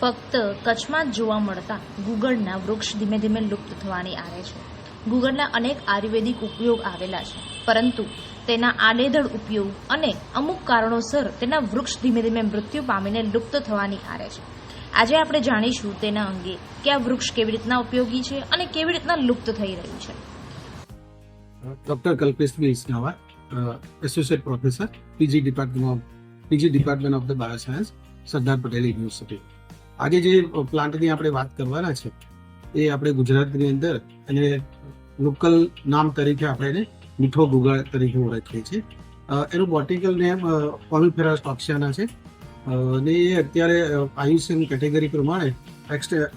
ફક્ત કચ્છમાં જ જોવા મળતા ગુગળના વૃક્ષ ધીમે ધીમે લુપ્ત થવાની આરે છે. ગુગળના અનેક આયુર્વેદિક ઉપયોગ આવેલા છે, પરંતુ તેના આડેધડ ઉપયોગ અને અમુક કારણોસર તેના વૃક્ષ ધીમે ધીમે મૃત્યુ પામીને લુપ્ત થવાની આરે છે. આજે આપણે જાણીશું તેના અંગે કે આ વૃક્ષ કેવી રીતના ઉપયોગી છે અને કેવી રીતના લુપ્ત થઈ રહ્યું છે. Doctor Kalpesh Visnava associate professor PG department of PG department of the bioscience Sardar Patel university આજે જે પ્લાન્ટની આપણે વાત કરવાના છે, એ આપણે ગુજરાતની અંદર અને લોકલ નામ તરીકે આપણે એને મીઠો ગુગળ તરીકે ઓળખીએ છીએ. એનું બોટિકલ નેમ પોલિફેરા ટોક્સિયાના છે. અને એ અત્યારે આયુષ્યન કેટેગરી પ્રમાણે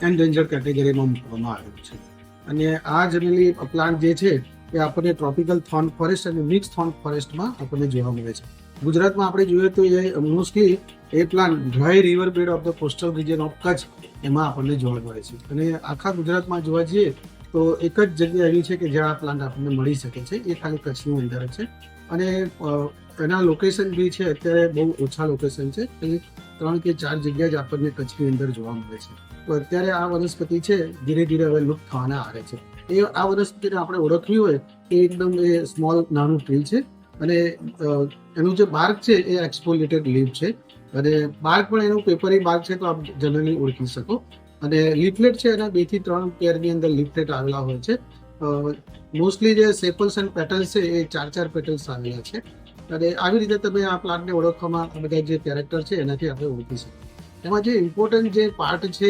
એન્ડેન્જર કેટેગરીમાં મૂકવામાં આવેલું છે. અને આ જનરલી પ્લાન્ટ જે છે, એ આપણને ટ્રોપિકલ થોન ફોરેસ્ટ અને મિક્સ થોન ફોરેસ્ટમાં આપણને જોવા મળે છે. ગુજરાતમાં આપણે જોઈએ તો એ mostly A plant dry river bed of the coastal region of Kutch એમાં આપણને જોવા મળે છે. અને આખા ગુજરાતમાં જોવા જઈએ તો એક જ જગ્યા એવી છે કે જ્યાં આ પ્લાન્ટ આપણને મળી શકે છે. એ ખાલી કચ્છની અંદર છે. અને એના લોકેશન બી છે, અત્યારે બહુ ઓછા લોકેશન છે. ત્રણ કે ચાર જગ્યા જ આપણને કચ્છની અંદર જોવા મળે છે. તો અત્યારે આ વનસ્પતિ છે, ધીરે ધીરે હવે લુપ્ત થવાના આરે છે. એ આ વનસ્પતિને આપણે ઓળખવી હોય, એ એકદમ એ સ્મોલ નાનું ટ્રી છે. અને એનું જે માર્ક છે એ એક્સપોલેટેડ લીફ છે. અને બાર્ક પણ એનું પેપરી માર્ક છે તો આપ જનરલી ઓળખી શકો. અને લીફલેટ છે એના બેથી ત્રણ પેરની અંદર લીફલેટ આવેલા હોય છે. મોસ્ટલી જે સેપલ્સ એન્ડ પેટલ્સ છે એ ચાર ચાર પેટલ્સ આવેલા છે. અને આવી રીતે તમે આ પ્લાન્ટને ઓળખવામાં આ બધા જે કેરેક્ટર છે એનાથી આપણે ઓળખી શકીએ. એમાં જે ઇમ્પોર્ટન્ટ જે પાર્ટ છે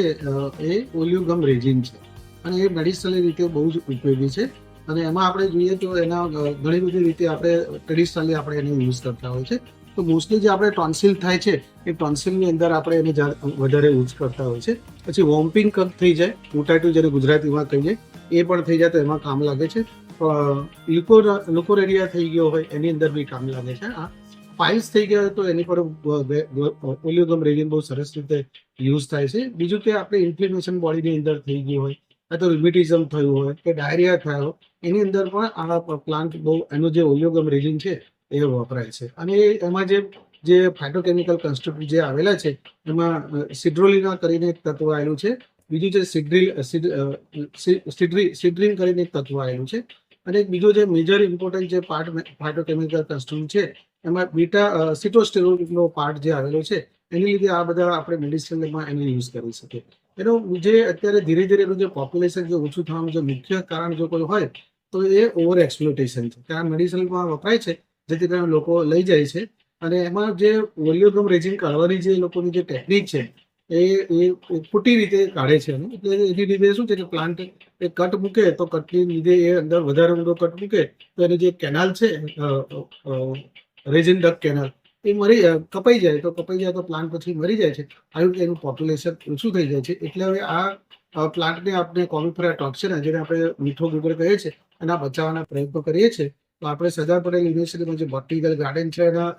એ ઓલિયોગમ રેજિન છે. અને એ મેડિસિનલ રીતે બહુ જ ઉપયોગી છે. અને એમાં આપણે જોઈએ તો એના ઘણી બધી રીતે આપણે ટ્રેડિશનલી આપણે એને યુઝ કરતા હોય છે. તો મોસ્ટલી જે આપણે ટોન્સિલ થાય છે, એ ટોન્સિલની અંદર આપણે એને વધારે યુઝ કરતા હોય છે. પછી વોમ્પિંગ કપ થઈ જાય ઉટાટું જ્યારે ગુજરાતીમાં કહીએ, એ પણ થઈ જાય તો એમાં કામ લાગે છે. લ્યુકોર, લ્યુકોરેરિયા થઈ ગયો હોય, એની અંદર બી કામ લાગે છે. આ ફાઇલ્સ થઈ ગયા તો એની પર ઓલિયોગમ રેજિન બહુ સરસ રીતે યુઝ થાય છે. બીજું કે આપણે ઇન્ફ્લેમેશન બોડીની અંદર થઈ ગઈ હોય તો રિમિટિઝમ થયું હોય કે ડાયરિયા થયો, એની અંદર પણ આ પ્લાન્ટ બહુ, એનું જે ઓલિયોગમ રેજિન છે, એ વપરાય છે. અને એમાં જે જે ફાઇટોકેમિકલ કન્સ્ટ્રક્ટ જે આવેલા છે, એમાં સિડ્રોલિના કરીને એક તત્વ આવેલું છે. બીજું છે સિડ્રિલ સિડ્રી, સિડ્રીન કરીને એક તત્વ આવેલું છે. અને એક બીજો જે મેજર ઇમ્પોર્ટન્ટ જે પાર્ટ ફાઇટોકેમિકલ કન્સ્ટ્રક્ટ છે, એમાં બીટા સિટોસ્ટેરોનો પાર્ટ જે આવેલો છે, એની લીધે આ બધા આપણે મેડિસિનમાં એને યુઝ કરી શકીએ. એનું જે અત્યારે ધીરે ધીરે એનું જે પોપ્યુલેશન જે ઓછું થવાનું જે મુખ્ય કારણ જો કોઈ હોય, તો એ ઓવર એક્સપ્લોટેશન છે આ મેડિસિનમાં વપરાય છે, જેથી કરીને લોકો લઈ જાય છે અને એમાં જે વોલ્યુગમ રેજિંગ કાઢવાની જે લોકોની જે ટેકનિક છે, એ એ ખોટી રીતે કાઢે છે. એટલે એની લીધે શું છે કે પ્લાન્ટ એ કટ મૂકે, તો કટની લીધે એ અંદર વધારે ઊંડો કટ મૂકે, તો એની જે કેનાલ છે રેજિન ડક કેનાલ એ મરી કપાઈ જાય, તો કપાઈ જાય તો પ્લાન્ટ પછી મરી જાય છે. આવી એનું પોપ્યુલેશન ઓછું થઈ જાય છે. એટલે હવે આ પ્લાન્ટને આપણે કોમિફેરા ટોક્સિન જેને આપણે મીઠો ગુગળ કહીએ છીએ, એના બચાવવાના પ્રયત્નો કરીએ છીએ. તો આપણે સરદાર પટેલ યુનિવર્સિટીમાં જે બોટનિકલ ગાર્ડન છે, એના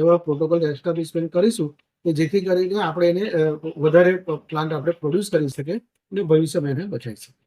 એવા પ્રોટોકોલ એસ્ટાબ્લિશમેન્ટ કરીશું, કે જેથી કરીને આપણે એને વધારે પ્લાન્ટ આપણે પ્રોડ્યુસ કરી શકીએ અને ભવિષ્યમાં એને બચાવી શકીએ.